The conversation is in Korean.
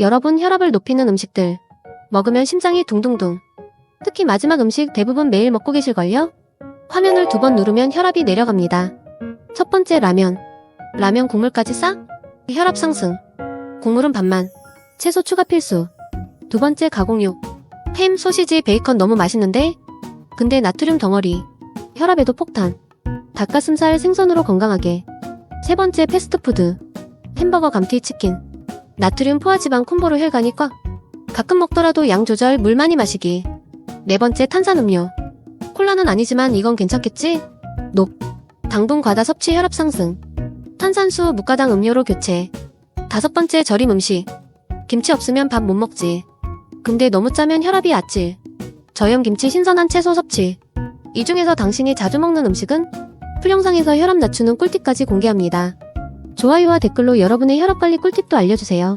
여러분 혈압을 높이는 음식들. 먹으면 심장이 둥둥둥. 특히 마지막 음식 대부분 매일 먹고 계실걸요? 화면을 두 번 누르면 혈압이 내려갑니다. 첫 번째 라면. 라면 국물까지 싹? 혈압 상승. 국물은 반만. 채소 추가 필수. 두 번째 가공육. 햄, 소시지, 베이컨 너무 맛있는데? 근데 나트륨 덩어리. 혈압에도 폭탄. 닭가슴살 생선으로 건강하게. 세 번째 패스트푸드. 햄버거 감튀 치킨. 나트륨 포화지방 콤보로 혈관이 꽉. 가끔 먹더라도 양 조절 물 많이 마시기. 네 번째 탄산음료. 콜라는 아니지만 이건 괜찮겠지? 녹. 당분 과다 섭취 혈압 상승. 탄산수 무가당 음료로 교체. 다섯 번째 절임 음식. 김치 없으면 밥 못 먹지. 근데 너무 짜면 혈압이 아찔. 저염 김치 신선한 채소 섭취. 이 중에서 당신이 자주 먹는 음식은? 풀 영상에서 혈압 낮추는 꿀팁까지 공개합니다. 좋아요와 댓글로 여러분의 혈압 관리 꿀팁도 알려주세요.